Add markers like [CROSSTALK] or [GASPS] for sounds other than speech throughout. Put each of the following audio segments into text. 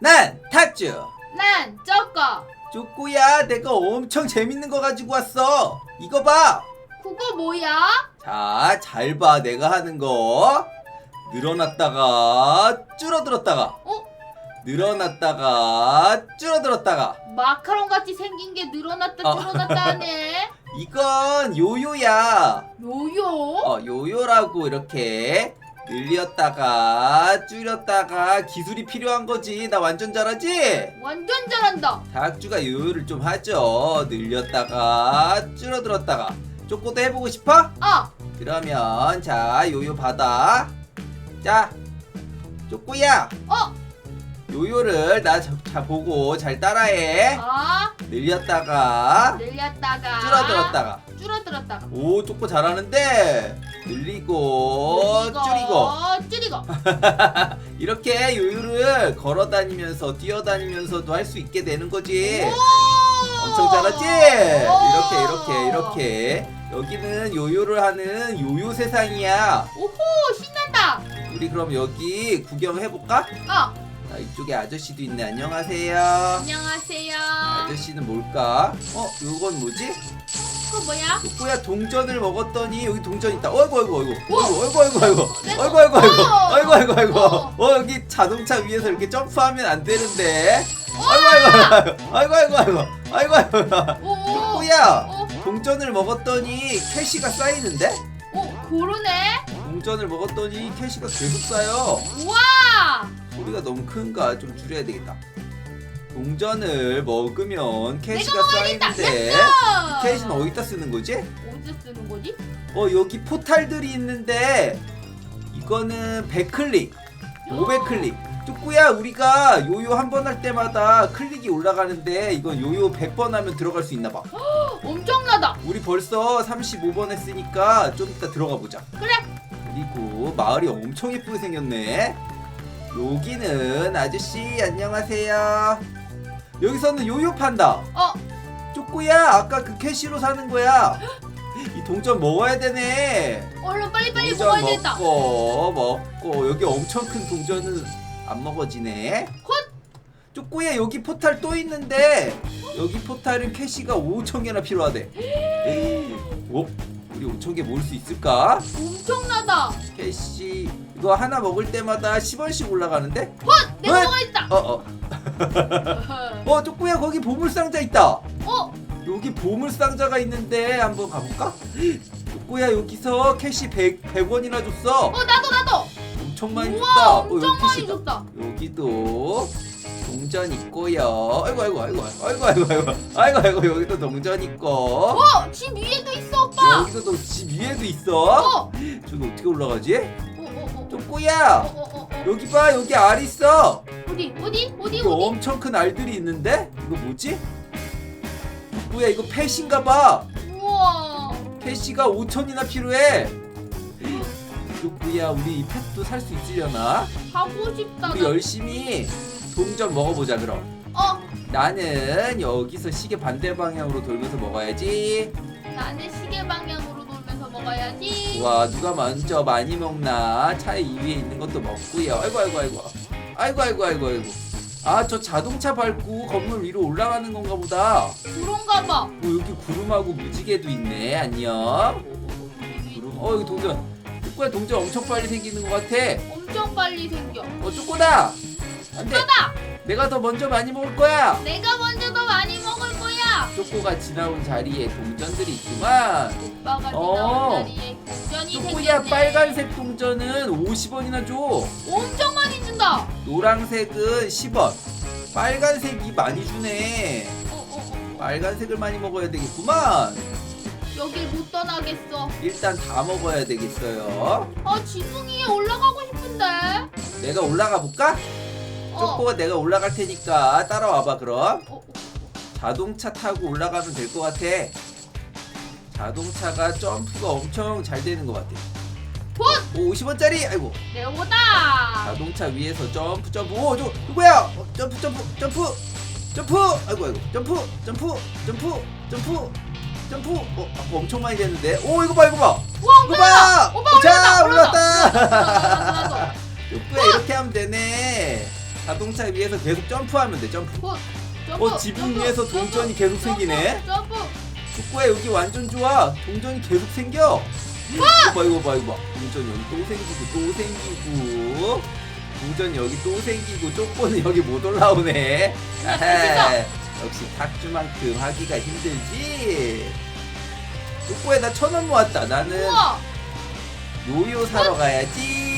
난 탁주 난 쪼꼬. 쪼꼬야 내가 엄청 재밌는 거 가지고 왔어 이거 봐 그거 뭐야? 자, 잘 봐. 내가 하는 거. 늘어났다가 줄어들었다가 어? 늘어났다가 줄어들었다가 마카롱 같이 생긴 게 늘어났다 어. 줄어났다 하네. [LAUGHS] 이건 요요야. 요요? 어, 요요라고 이렇게 늘렸다가 줄였다가 기술이 필요한 거지. 나 완전 잘하지? 완전 잘한다. 다학주가 요요를 좀 하죠. 늘렸다가 줄어들었다가. 쪼꼬도 해보고 싶어? 어, 그러면 자 요요 받아 자 쪼꼬야 어, 요요를 나자 보고 잘 따라해 어. 늘렸다가 늘렸다가 줄어들었다가 줄어들었다가. 오 쪼꼬 잘하는데 늘리고 줄이고 줄이고. [LAUGHS] 이렇게 요요를 걸어 다니면서 뛰어 다니면서도 할 수 있게 되는 거지 오! 엄청 잘하지 오! 이렇게 이렇게 이렇게 여기는 요요를 하는 요요 세상이야 오호 신난다. 우리 그럼 여기 구경해 볼까? 어, 자, 이쪽에 아저씨도 있네. 안녕하세요. 안녕하세요. 아저씨는 뭘까? 어, 이건 뭐지? 그거 뭐야? 쪼꼬야 동전을 먹었더니 여기 동전 있다. 어이구 어이구 어이구. 어이구 어이구 어이구. 어이구 어이구 어이구. 어. 어이구 어이구 어이구. 어. 어, 여기 자동차 위에서 이렇게 점프하면 안 되는데. 아이고 아이고 아이고 아이고 아이고 아이고 아이고. 오. 어, 동전을 먹었더니 캐시가 쌓이는데? 어, 그러네. 동전을 먹었더니 캐시가 계속 쌓여. 우와. 소리가 너무 큰가 좀 줄여야 되겠다. 동전을 먹으면 캐시가 내가. 쌓이는데 야! 캐시는 어디다 쓰는 거지? 어디서 쓰는 거지? 어 여기 포탈들이 있는데 이거는 100클릭, 500클릭. 뚜꾸야 우리가 요요 한 번 할 때마다 클릭이 올라가는데 이건 요요 100번 하면 들어갈 수 있나 봐. 엄청나다. 우리 벌써 35번 했으니까 좀 이따 들어가 보자. 그래. 그리고 마을이 엄청 예쁘게 생겼네. 여기는 아저씨 안녕하세요. 여기서는 요요 판다. 어, 쪼꼬야 아까 그 캐시로 사는 거야. 이 동전 먹어야 되네. 얼른 빨리빨리 동전 먹어야 되겠다. 먹고 먹고 여기 엄청 큰 동전은 안 먹어지네. 헛! 쪼꼬야 여기 포탈 또 있는데 여기 포탈은 캐시가 5천 개나 필요하대. [GASPS] 오, 우리 5천 개 모을 수 있을까? 엄청나다. 캐시 이거 하나 먹을 때마다 10원씩 올라가는데? 헛! 내 헛! 먹어 있다. 어 어. [LAUGHS] 어 쪼꼬야 거기 보물 상자 있다. 어, 여기 보물 상자가 있는데 한번 가볼까? [GASPS] 쪼꼬야 여기서 캐시 100, 100원이나 줬어. 어 나도 나도. 엄청 많이 우와, 줬다. 어, 엄청 많이. 줬다. 여기도 동전 있고요. 아이고 아이고 아이고 아이고 아이고 아이고 아이고 아이고 여기도 동전 있고. 어, 집 위에도 있어 오빠. 여기도 또집 위에도 있어. 어, 저기 어떻게 올라가지? 어, 어, 어, 어, 쪼꼬야 어, 어, 어. 여기 봐 여기 알 있어. 어디 어디 어디 이거 어디? 엄청 큰 알들이 있는데 이거 뭐지? 뭐야 이거 펫인가 봐. 우와. 캐시가 5천이나 필요해. [GASPS] 누구야 우리 이 펫도 살 수 있으려나? 가고 싶다. 우리 나. 열심히 동전 먹어보자 그럼. 어, 나는 여기서 시계 반대 방향으로 돌면서 먹어야지. 나는 시계 방향으로 돌면서 먹어야지. 와 누가 먼저 많이 먹나? 차에 이 위에 있는 것도 먹고요. 아이고 아이고 아이고. 아이고 아이고 아이고 아이고. 아 저 자동차 밟고 건물 위로 올라가는 건가 보다. 그런가 봐. 뭐 여기 구름하고 무지개도 있네. 안녕. 구름. 어 여기 동전. 쪼꼬야 동전 엄청 빨리 생기는 것 같아. 엄청 빨리 생겨. 어 쪼꼬다. 안돼. 쪼다. 내가 더 먼저 많이 먹을 거야. 내가 먼저 더 많이 먹을 거야. 쪼꼬가 지나온 자리에 동전들이 있구만. 오빠가 어. 지나온 자리에 동전이 쪼꼬야 생겼네. 빨간색 동전은 50원이나 줘. 엄청 많이 준다. 노란색은 10원. 빨간색이 많이 주네. 어, 어, 어. 빨간색을 많이 먹어야 되겠구만. 여길 못 떠나겠어. 일단 다 먹어야 되겠어요. 아, 지붕 위에 올라가고 싶은데. 내가 올라가 볼까? 어. 쪼꼬가 내가 올라갈 테니까 따라와봐 그럼. 어, 어. 자동차 타고 올라가면 될 것 같아. 자동차가 점프가 엄청 잘 되는 것 같아. 돈! 오 50원짜리 아이고 내보다. 자동차 위에서 점프 점프 오 저 누구야 어, 점프 점프 점프 점프 아이고 아이고 점프 점프 점프 점프 점프 어 아까 엄청 많이 됐는데 오 이거 봐 이거 봐 와, 이거 봐 오빠 자 올라왔다, 올랐다 올라왔다. 누구야 이렇게 하면 되네 자동차 위에서 계속 점프하면 돼 점프. 굿. 점프, 어, 지붕 점프, 위에서 점프, 동전이 계속 점프, 생기네. 점프. 축구야 여기 완전 좋아. 동전이 계속 생겨. 이거 봐 이거 봐 이거 봐. 동전 여기 또 생기고 또 생기고. 동전 여기 또 생기고 쪼꼬는 여기 못 올라오네. 아하, 역시 탁주만큼 하기가 힘들지. 쪼꼬에 나천 원 모았다. 나는 우와. 요요 사러 가야지.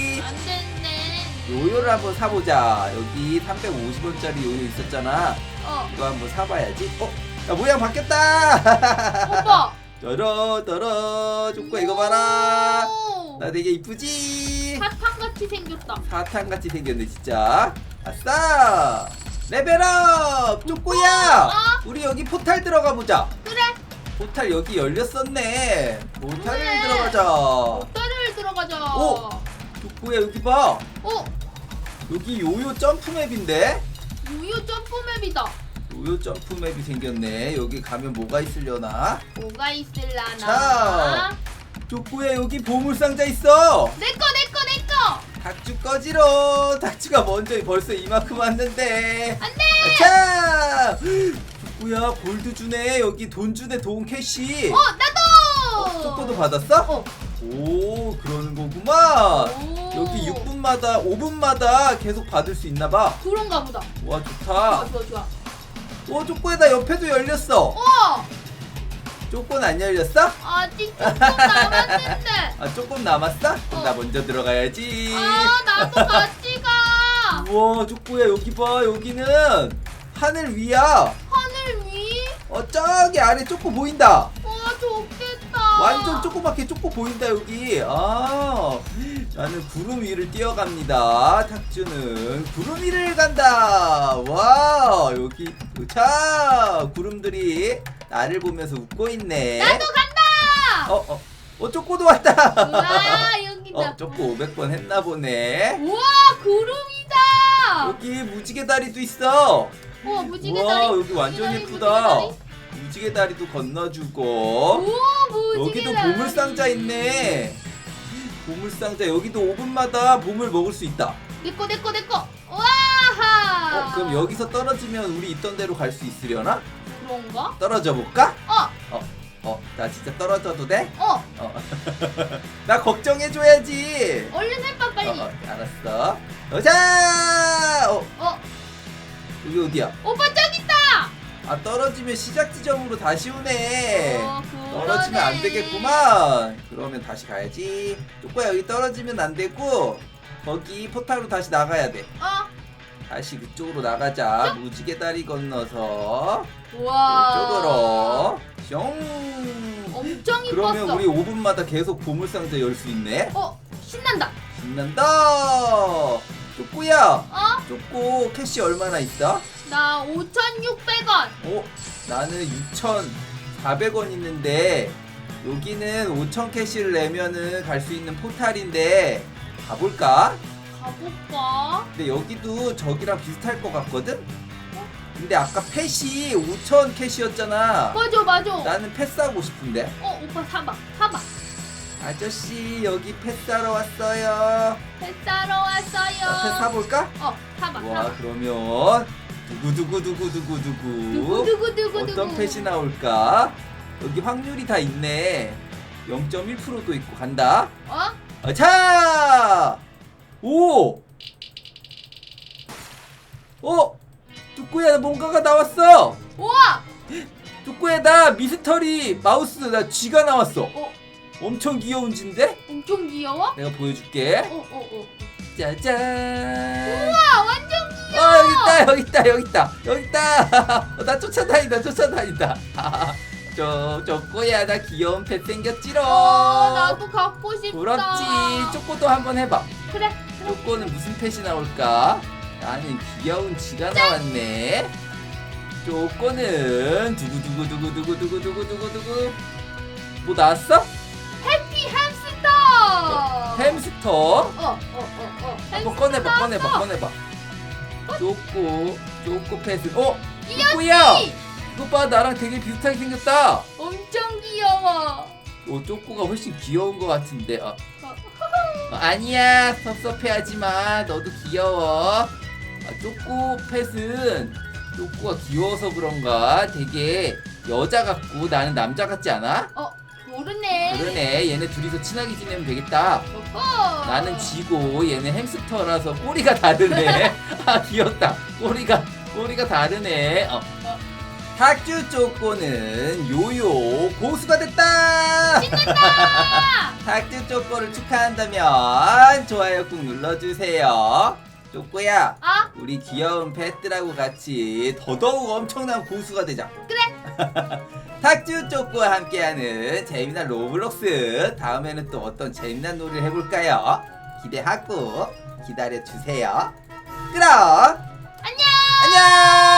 요요를 한번 사보자 여기 350원짜리 요요 있었잖아 어. 이거 한번 사봐야지 어? 야 모양 바뀌었다 오빠. [LAUGHS] 떨어 떨어 쪼꼬 이거 봐라 오. 나 되게 이쁘지 사탕 같이 생겼다. 사탕같이 생겼네 진짜 아싸 레벨업 쪼꼬야 어? 우리 여기 포탈 들어가 보자 그래. 포탈 여기 열렸었네 포탈을 그래. 들어가자 딸을 들어가자. 오. 쪼꼬야 여기 봐 어. 여기 요요 점프 맵인데 우유 점프맵이다. 요요 점프 맵이 생겼네 여기 가면 뭐가 있으려나 뭐가 있을라나? 자. 쪼꼬야 여기 보물 상자 있어 내꺼 내꺼 내꺼. 닭주 꺼지러 닭주가 먼저 벌써 이만큼 왔는데 안돼. 자 뭐야 골드 주네 여기 돈 주네 돈 캐시 어 나도. 쪼꼬도 받았어? 어. 오 그러는 거구만 오. 여기 6분마다 5분마다 계속 받을 수 있나봐 그런가 보다. 와 좋아 좋다 좋아 좋아. 오 쪼꼬에다 옆에도 열렸어 어. 쪼꼬는 안 열렸어? 아직 조금 남았는데. [LAUGHS] 아 조금 남았어? 그럼 나 어. 먼저 들어가야지 아 나도 같이 가. [LAUGHS] 우와 쪼꼬야 여기 봐 여기는 하늘 위야 하늘 위? 어 저기 아래 쪼꼬 보인다 와 좋겠다. 완전 조그맣게 쪼꼬 보인다 여기 아 나는 구름 위를 뛰어갑니다 탁주는 구름 위를 간다 와 여기 자 구름들이 나를 보면서 웃고 있네 나도 간다. 어 어 어, 쪼꼬도 왔다 우와 여기다. 어 쪼꼬 500번 했나 보네 우와 구름이다. 여기 무지개 다리도 있어 우와 무지개 다리. 여기 완전 예쁘다 무지개 다리도 건너주고. 우와 무지개 여기도 다리. 보물 상자 있네. 보물 상자 여기도 5분마다 보물 먹을 수 있다. 내꺼 내꺼 내꺼. 와하. 어, 그럼 여기서 떨어지면 우리 있던 데로 갈 수 있으려나? 그런가? 떨어져 볼까? 어 어, 어, 나 진짜 떨어져도 돼? 어. 어, [LAUGHS] 나 걱정해 줘야지. 얼른 해봐 빨리. 어, 어, 알았어. 어, 자, 어, 어. 여기 어디야? 오빠. 아 떨어지면 시작 지점으로 다시 오네. 어, 떨어지면 안. 되겠구만. 그러면 다시 가야지. 쪼꼬야 여기 떨어지면 안 되고 거기 포탈로 다시 나가야 돼. 어. 다시 그쪽으로 나가자. 무지개 다리 건너서 우와. 이쪽으로. 숑. 엄청 이뻤어. 그러면 우리 5분마다 계속 보물 상자 열 수 있네. 어 신난다. 신난다. 쪼꼬야. 어? 쪼꼬 캐시 얼마나 있어? 나 5,600원. 어? 나는 2,400원 있는데 여기는 5,000 캐시를 내면은 갈 수 있는 포탈인데 가볼까? 가볼까? 근데 여기도 저기랑 비슷할 것 같거든? 근데 아까 펫이 5,000 캐시였잖아. 맞아 맞아. 나는 펫 사고 싶은데. 어 오빠 사봐 사봐. 아저씨 여기 펫 사러 왔어요. 배 사러 왔어요. 아, 펫 사볼까? 어 사봐 와 사봐. 그러면 두구두구두구두구두구 누구. 어떤 펫이 나올까? 여기 확률이 다 있네. 0.1%도 있고 간다. 어? 어, 자! 오! 어? 뚜꾸야 뭔가가 나왔어. 우와. 뚜꾸야 나 미스터리 마우스 나 쥐가 나왔어. 어 엄청 귀여운 쥐인데? 엄청 귀여워? 내가 보여줄게. 어어 어. 짜잔. 아 완전 아 여기 있다 여기 있다 여기 있다. 여기 있다. [LAUGHS] 어, 나 쫓아다니다 쫓아다니다. [LAUGHS] 저 쪼꼬야 나 귀여운 펫 생겼지롱. 어, 나도 갖고 싶다. 부럽지. 쪼꼬도 한번 해봐. 그래. 쪼꼬는 무슨 펫이 나올까? 나는 귀여운 쥐가 나왔네. 쪼꼬는 두구두구두구두구두구두구두구. 뭐 나왔어? 해피 햄스터. 햄스터? 어, 어, 어, 어. 한번 꺼내봐 햄스터 꺼내봐 꺼내봐. 쪼꼬 쪼꼬 펫은 어? 쪼꼬야. 봐 나랑 되게 비슷하게 생겼다. 엄청 귀여워. 어 쪼꼬가 훨씬 귀여운 것 같은데. 어. 어. 어, 아니야 섭섭해하지 마. 너도 귀여워. 어, 아, 쪼꼬 펫은 쪼꼬가 귀여워서 그런가 되게 여자 같고 나는 남자 같지 않아? 어 모르네. 그러네 얘네 둘이서 친하게 지내면 되겠다 어허. 나는 쥐고 얘는 햄스터라서 꼬리가 다르네 [LAUGHS] 아 귀엽다 꼬리가 꼬리가 다르네 어. 탁주 쪼꼬는 요요 고수가 됐다 [LAUGHS] 탁주 쪼꼬를 축하한다면 좋아요 꾹 눌러주세요 쪼꼬야 아 우리 귀여운 펫들하고 같이 더더욱 엄청난 고수가 되자. 그래. [LAUGHS] 탁주 쪼꼬와 함께하는 재미난 로블록스 다음에는 또 어떤 재미난 놀이를 해볼까요? 기대하고 기다려 주세요. 그럼 안녕. 안녕.